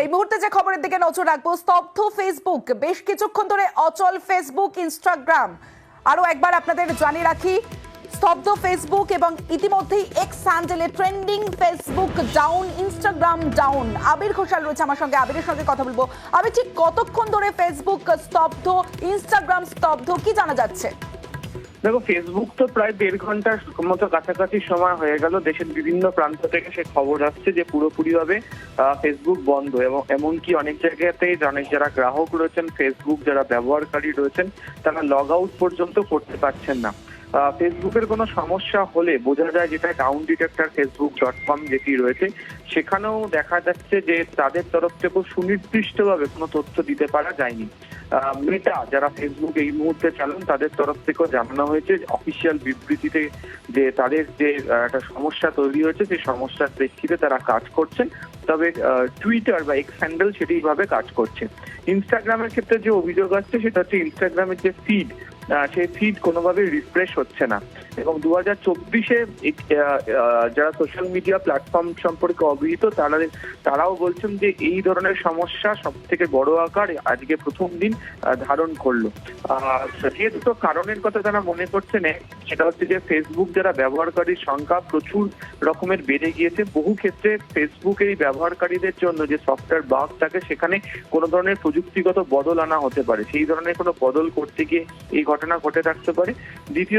এই মুহূর্তে যে খবরের দিকে নজর রাখব, স্তব্ধ ফেসবুক বেশ কিছুক্ষণ ধরে অচল ফেসবুক ইনস্টাগ্রাম আরও একবার আপনাদের জানিয়ে রাখি, স্তব্ধ ফেসবুক এবং ইতিমধ্যেই এক্স হ্যান্ডেলে trending Facebook down Instagram down Abir Ghoshal রয়েছে আমার সঙ্গে, আবিরের সঙ্গে কথা বলব। আমি ঠিক কতক্ষণ ধরে ফেসবুক স্তব্ধ ইনস্টাগ্রাম স্তব্ধ, কি জানা যাচ্ছে? দেখো ফেসবুক তো প্রায় দেড় ঘণ্টার মতো কাছাকাছি সময় হয়ে গেল। দেশের বিভিন্ন প্রান্ত থেকে সে খবর আসছে যে পুরোপুরিভাবে আহ, ফেসবুক বন্ধ এবং এমনকি অনেক জায়গাতে অনেক যারা গ্রাহক রয়েছেন ফেসবুক যারা ব্যবহারকারী রয়েছেন তারা লগ আউট পর্যন্ত করতে পারছেন না। ফেসবুকের কোনো সমস্যা হলে বোঝা যায় যেটা down detector Facebook dot com যেটি রয়েছে, সেখানেও দেখা যাচ্ছে যে তাদের তরফ থেকেও সুনির্দিষ্টভাবে কোনো তথ্য দিতে পারা যায়নি। মেটা যারা ফেসবুক এই মুহূর্তে চালান, তাদের তরফ থেকেও জানানো হয়েছে অফিসিয়াল বিবৃতিতে যে তাদের যে একটা সমস্যা তৈরি হয়েছে, সেই সমস্যার প্রেক্ষিতে তারা কাজ করছেন তবে টুইটার বা এক্স হ্যান্ডেল সেটিভাবে কাজ করছে। ইনস্টাগ্রামের ক্ষেত্রে যে অভিযোগ আসছে, সেটা হচ্ছে ইনস্টাগ্রামের যে ফিড সেই ফিড কোনোভাবে রিফ্রেশ হচ্ছে না। এবং দু হাজার চব্বিশে যারা সোশ্যাল মিডিয়া প্ল্যাটফর্ম সম্পর্কে অবহিত, তারা তারাও বলছেন যে এই ধরনের সমস্যা সব থেকে বড় আকার আজকে প্রথম দিন ধারণ করল। যে দুটো কারণের কথা তারা মনে করছেন সেটা হচ্ছে যে ফেসবুক যারা ব্যবহারকারীর সংখ্যা প্রচুর রকমের বেড়ে গিয়েছে, বহু ক্ষেত্রে ফেসবুক এই ব্যবহারকারীদের জন্য যে সফটওয়্যার বাগ থাকে, সেখানে কোনো ধরনের প্রযুক্তিগত বদল আনা হতে পারে। সেই ধরনের কোনো বদল করতে গিয়ে এই ঘটনা ঘটে থাকতে পারে। দ্বিতীয়